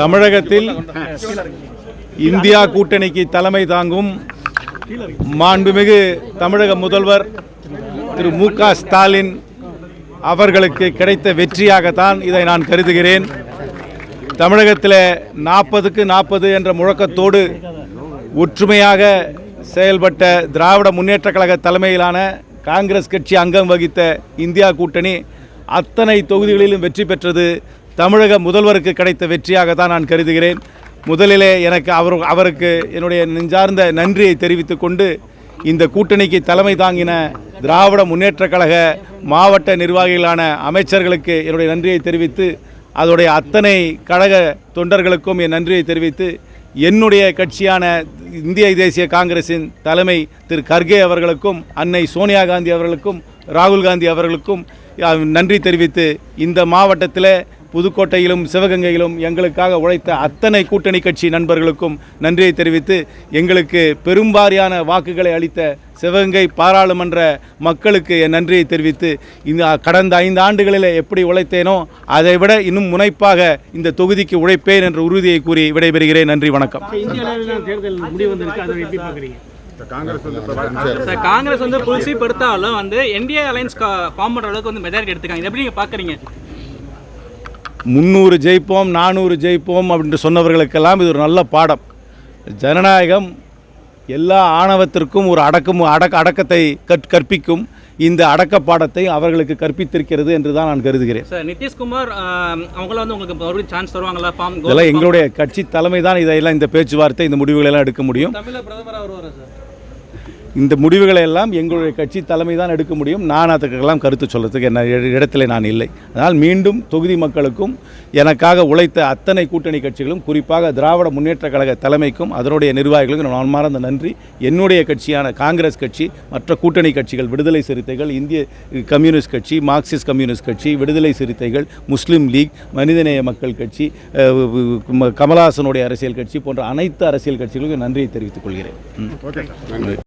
தமிழகத்தில் இந்தியா கூட்டணிக்கு தலைமை தாங்கும் மாண்புமிகு தமிழக முதல்வர் திரு மு க ஸ்டாலின் அவர்களுக்கு கிடைத்த வெற்றியாகத்தான் இதை நான் கருதுகிறேன். தமிழகத்தில் நாற்பதுக்கு நாற்பது என்ற முழக்கத்தோடு ஒற்றுமையாக செயல்பட்ட திராவிட முன்னேற்ற கழக தலைமையிலான காங்கிரஸ் கட்சி அங்கம் வகித்த இந்தியா கூட்டணி அத்தனை தொகுதிகளிலும் வெற்றி பெற்றது. தமிழக முதல்வருக்கு கிடைத்த வெற்றியாக தான் நான் கருதுகிறேன். முதலிலே எனக்கு அவர் அவருக்கு என்னுடைய நெஞ்சார்ந்த நன்றியை தெரிவித்துக் கொண்டு இந்த கூட்டணிக்கு தலைமை தாங்கின திராவிட முன்னேற்றக் கழக மாவட்ட நிர்வாகிகளான அமைச்சர்களுக்கு என்னுடைய நன்றியை தெரிவித்து அதோடைய அத்தனை கழக தொண்டர்களுக்கும் என் நன்றியை தெரிவித்து என்னுடைய கட்சியான இந்திய தேசிய காங்கிரசின் தலைமை திரு கர்கே அவர்களுக்கும் அன்னை சோனியா காந்தி அவர்களுக்கும் ராகுல் காந்தி அவர்களுக்கும் நன்றி தெரிவித்து இந்த மாவட்டத்தில் புதுக்கோட்டையிலும் சிவகங்கையிலும் எங்களுக்காக உழைத்த அத்தனை கூட்டணி கட்சி நண்பர்களுக்கும் நன்றியை தெரிவித்து எங்களுக்கு பெரும்பாரியான வாக்குகளை அளித்த சிவகங்கை பாராளுமன்ற மக்களுக்கு என் நன்றியை தெரிவித்து இந்த கடந்த ஐந்து ஆண்டுகளில் எப்படி உழைத்தேனோ அதை விட இன்னும் முனைப்பாக இந்த தொகுதிக்கு உழைப்பேன் என்ற உறுதியை கூறி விடைபெறுகிறேன். நன்றி வணக்கம். இந்திய அளவில் தேர்தல் முடிவு வந்திருக்கு. அதை எப்படி பார்க்குறீங்க? சார் காங்கிரஸ் வந்து புதுசி படுத்தாலும் வந்து என்டிஏ அலைன்ஸ் ஃபார்ம் பண்ற அளவுக்கு வந்து மெஜாரிட்டி எடுத்துக்காங்க. இதை எப்படி நீங்க பாக்குறீங்க முந்நூறு ஜெயிப்போம் நானூறு ஜெயிப்போம் அப்படின்ட்டு சொன்னவர்களுக்கெல்லாம் இது ஒரு நல்ல பாடம். ஜனநாயகம் எல்லா ஆணவத்திற்கும் ஒரு அடக்கம் அடக்க அடக்கத்தை கற் கற்பிக்கும் இந்த அடக்க பாடத்தை அவர்களுக்கு கற்பித்திருக்கிறது என்று தான் நான் கருதுகிறேன். சார் நிதிஷ்குமார் அவங்கள வந்து உங்களுக்கு மறுபடியும் சான்ஸ் தருவாங்களா? ஃபார்ம் இதெல்லாம் எங்களுடைய கட்சி தலைமை தான் இதையெல்லாம் இந்த பேச்சுவார்த்தை இந்த முடிவுகளை எல்லாம் எடுக்க முடியும். தமிழக பிரதமராக வருவாரா சார். இந்த முடிவுகளை எல்லாம் எங்களுடைய கட்சி தலைமை தான் எடுக்க முடியும். நான் அதற்கெல்லாம் கருத்து சொல்கிறதுக்கு என்ன இடத்துல நான் இல்லை. அதனால் மீண்டும் தொகுதி மக்களுக்கும் எனக்காக உழைத்த அத்தனை கூட்டணி கட்சிகளும் குறிப்பாக திராவிட முன்னேற்ற கழக தலைமைக்கும் அதனுடைய நிர்வாகிகளுக்கும் நான் மனமார்ந்த நன்றி. என்னுடைய கட்சியான காங்கிரஸ் கட்சி மற்ற கூட்டணி கட்சிகள் விடுதலை சிறுத்தைகள் இந்திய கம்யூனிஸ்ட் கட்சி மார்க்சிஸ்ட் கம்யூனிஸ்ட் கட்சி விடுதலை சிறுத்தைகள் முஸ்லீம் லீக் மனிதநேய மக்கள் கட்சி கமலஹாசனுடைய அரசியல் கட்சி போன்ற அனைத்து அரசியல் கட்சிகளுக்கும் நன்றியை தெரிவித்துக் கொள்கிறேன். நன்றி.